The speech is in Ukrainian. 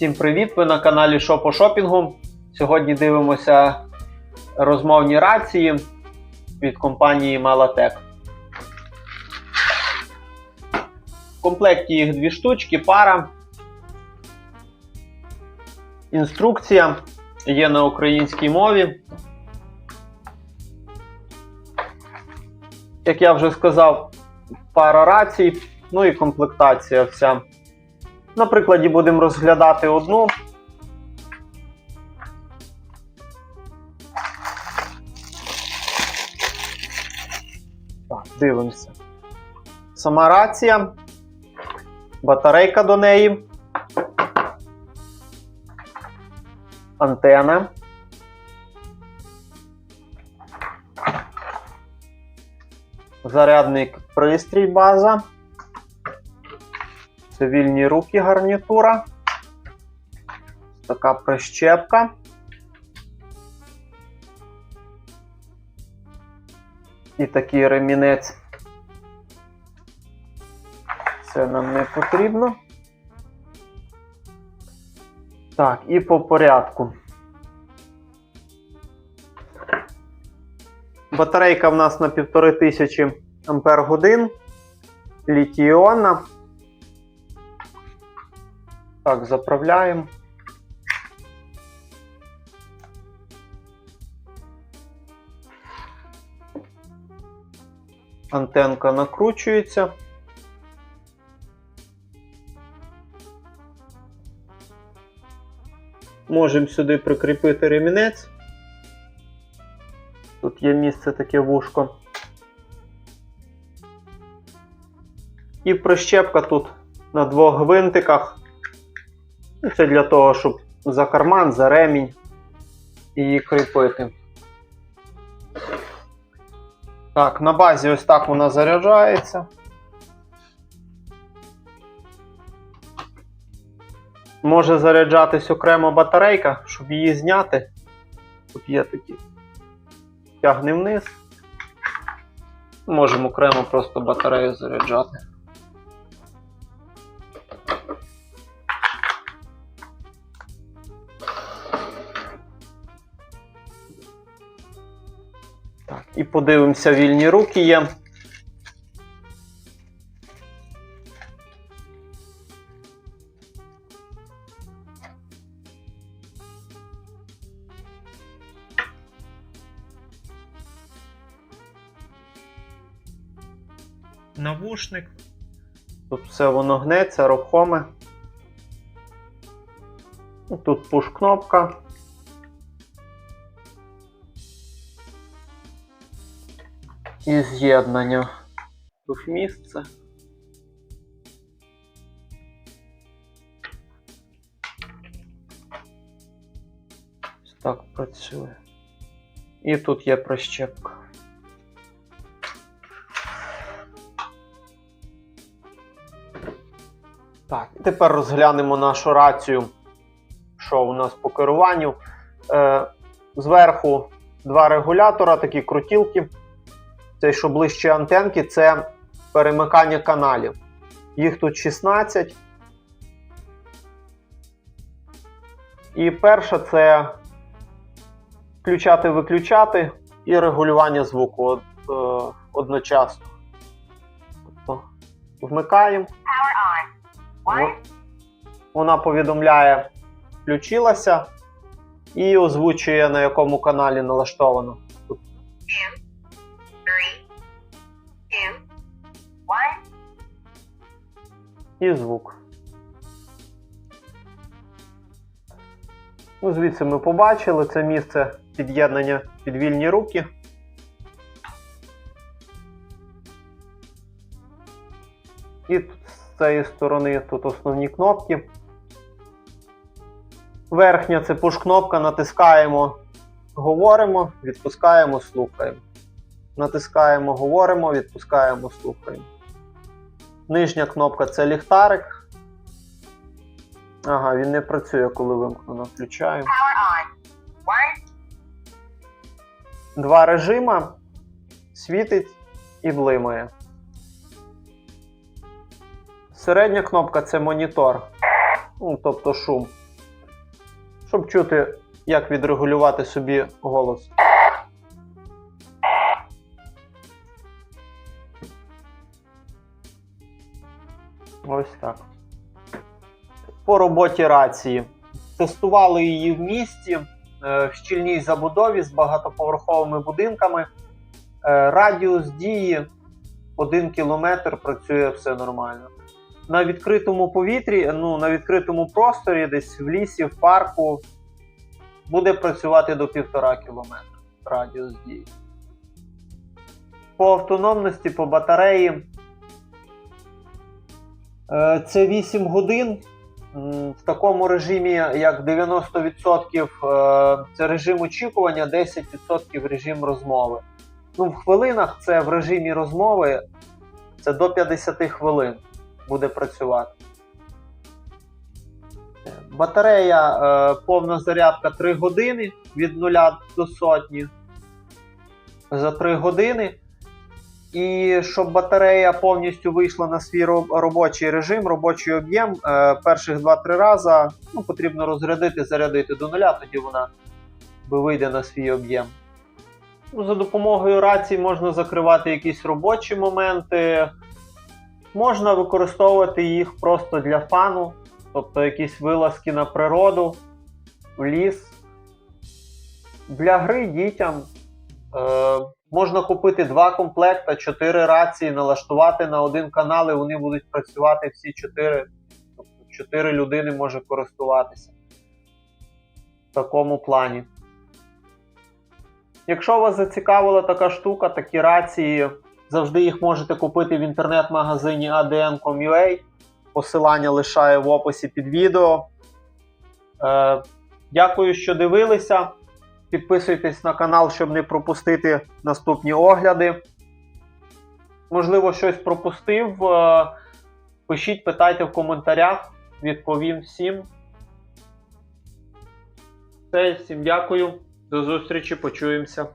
Всім привіт! Ви на каналі Шопо Шопінгу. Сьогодні дивимося розмовні рації від компанії Malatec. В комплекті їх дві штучки, пара. Інструкція є на українській мові. Як я вже сказав, пара рацій, ну і комплектація вся. На прикладі будемо розглядати одну. Так, дивимося. Сама рація, батарейка до неї, антена. Зарядний пристрій база. Цивільні руки гарнітура. Така прищепка. І такий ремінець. Це нам не потрібно. Так, і по порядку. Батарейка в нас на 1500 Ампер годин. Літій-іонна. Так, заправляємо. Антенка накручується. Можемо сюди прикріпити ремінець. Тут є місце таке вушко. І прищепка тут на двох гвинтиках. Ну, Це для того, щоб за карман, за ремінь її кріпити. Так, на базі ось так вона заряджається. Може заряджатись окремо батарейка, щоб її зняти. Тут є такі. Тягне вниз. Можемо окремо просто батарею заряджати. Так, і подивимося, вільні руки є. Навушник. Тут все воно гнеться, рухоме. Тут пуш-кнопка. І з'єднання. Тут місце. Ось так працює. І тут є прищепка. Так, і тепер розглянемо нашу рацію, що у нас по керуванню. Е, зверху два регулятора, такі крутілки. Цей, що ближче антенки, це перемикання каналів. Їх тут 16. І перша це включати-виключати і регулювання звуку е, одночасно. Тобто вмикаємо. Вона повідомляє, включилася і озвучує на якому каналі налаштовано. Тут і звук. Ну, звідси ми побачили це місце під'єднання під вільні руки. І з цієї сторони тут основні кнопки. Верхня це пуш-кнопка, натискаємо, говоримо, відпускаємо, слухаємо. Натискаємо, говоримо, відпускаємо, слухаємо. Нижня кнопка це ліхтарик. Ага, він не працює, коли вимкнено. One, Два режима. Світить і блимає. Середня кнопка це монітор. Ну, тобто шум. щоб чути, як відрегулювати собі голос. По роботі рації. Тестували її в місті е, в щільній забудові з багатоповерховими будинками. Е, Радіус дії 1 кілометр працює все нормально. На відкритому повітрі, ну, на відкритому просторі, десь в лісі, в парку, буде працювати до 1,5 кілометра радіус дії. По автономності, по батареї. е, Це 8 годин. В такому режимі, як 90% е, це режим очікування, 10% режим розмови. Ну, в хвилинах це в режимі розмови це до 50 хвилин буде працювати. Батарея е, повна зарядка 3 години від 0 до сотні. За 3 години. І щоб батарея повністю вийшла на свій робочий режим, робочий об'єм, е, перших 2-3 рази ну, потрібно розрядити, зарядити до нуля, тоді вона вийде на свій об'єм. Ну, за допомогою рації можна закривати якісь робочі моменти. Можна використовувати їх просто для фану, тобто якісь вилазки на природу, в ліс. Для гри дітям е, можна купити два комплекта, чотири рації, налаштувати на один канал, і вони будуть працювати всі чотири. Тобто чотири людини може користуватися в такому плані. Якщо вас зацікавила така штука, такі рації, завжди їх можете купити в інтернет-магазині adn.com.ua. Посилання лишаю в описі під відео. Е, дякую, що дивилися. Підписуйтесь на канал, щоб не пропустити наступні огляди. Можливо, щось пропустив. Е, пишіть, питайте в коментарях, відповім всім. Все, всім дякую. До зустрічі, почуємося.